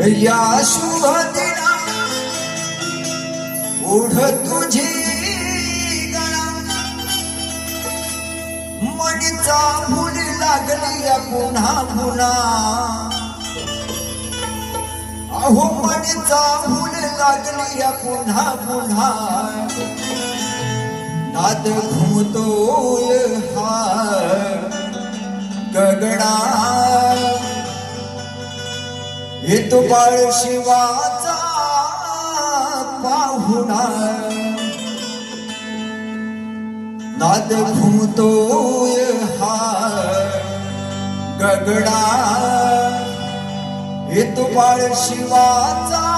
या शुभ दिना ओढ तुझी मणीचा फुल लागली या पुन्हा पुन्हा. अहो मणीचा फुल लागली या पुन्हा पुन्हा. नाद घुमतोय हा गगडा. बाळ शिवाचा पाहुणा. नाद घुमतोय हा गगडा. बाळ शिवाचा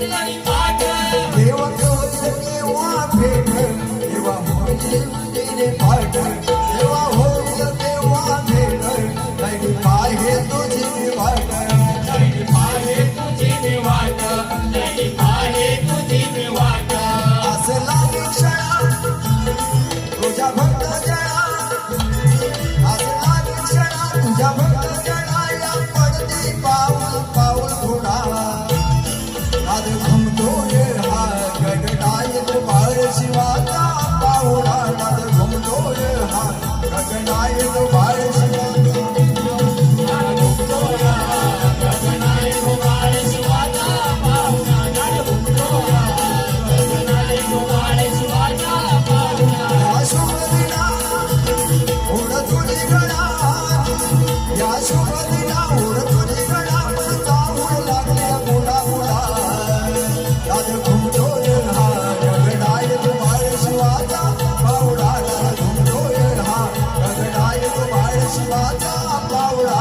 देवा देवा देवा पावला